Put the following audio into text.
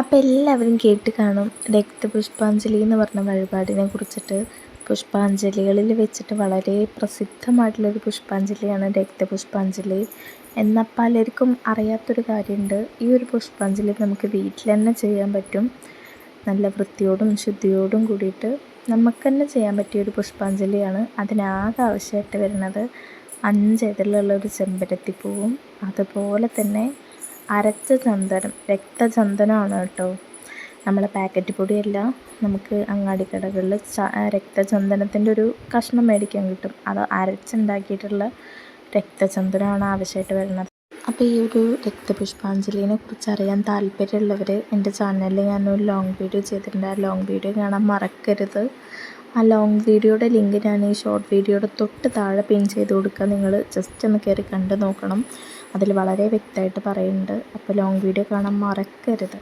അപ്പോൾ എല്ലാവരും കേട്ട് കാണും. രക്തപുഷ്പാഞ്ജലി എന്ന് പറഞ്ഞ വഴിപാടിനെ കുറിച്ചിട്ട്. പുഷ്പാഞ്ജലികളിൽ വെച്ചിട്ട് വളരെ പ്രസിദ്ധമായിട്ടുള്ളൊരു പുഷ്പാഞ്ജലിയാണ് രക്തപുഷ്പാഞ്ജലി എന്നാൽ പലർക്കും അറിയാത്തൊരു കാര്യമുണ്ട്. ഈ ഒരു പുഷ്പാഞ്ജലി നമുക്ക് വീട്ടിൽ തന്നെ ചെയ്യാൻ പറ്റും. നല്ല വൃത്തിയോടും ശുദ്ധിയോടും കൂടിയിട്ട് നമുക്ക് തന്നെ ചെയ്യാൻ പറ്റിയ ഒരു പുഷ്പാഞ്ജലിയാണ്. അതിനാകെ ആവശ്യമായിട്ട് വരുന്നത് അഞ്ച് ഇതിലുള്ള ഒരു ചെമ്പരത്തിപ്പൂവും അതുപോലെ തന്നെ അരച്ച ചന്ദനം രക്തചന്ദനമാണ് കേട്ടോ. നമ്മളെ പാക്കറ്റ് പൊടിയല്ല നമുക്ക് അങ്ങാടിക്കടകളിൽ ച രക്തചന്ദനത്തിന്റെ ഒരു കഷ്ണം മേടിക്കാൻ കിട്ടും. അത് അരച്ചുണ്ടാക്കിയിട്ടുള്ള രക്തചന്ദനമാണ് ആവശ്യമായിട്ട് വരുന്നത്. അപ്പോൾ ഈ ഒരു രക്തപുഷ്പാഞ്ജലിനെ കുറിച്ച് അറിയാൻ താല്പര്യമുള്ളവർ എന്റെ ചാനലിൽ ഞാനൊരു ലോങ് വീഡിയോ ചെയ്തിട്ടുണ്ട്. ആ ലോങ് വീഡിയോ കാണാൻ മറക്കരുത്. ആ ലോങ് വീഡിയോയുടെ ലിങ്ക് ഞാൻ ഈ ഷോർട്ട് വീഡിയോയുടെ തൊട്ട് താഴെ പിൻ ചെയ്ത് കൊടുക്കുക നിങ്ങൾ ജസ്റ്റ് ഒന്ന് കയറി കണ്ട് നോക്കണം. അതിൽ വളരെ വ്യക്തമായിട്ട് പറയുന്നുണ്ട്. അപ്പോൾ ലോങ് വീഡിയോ കാണാൻ മറക്കരുത്.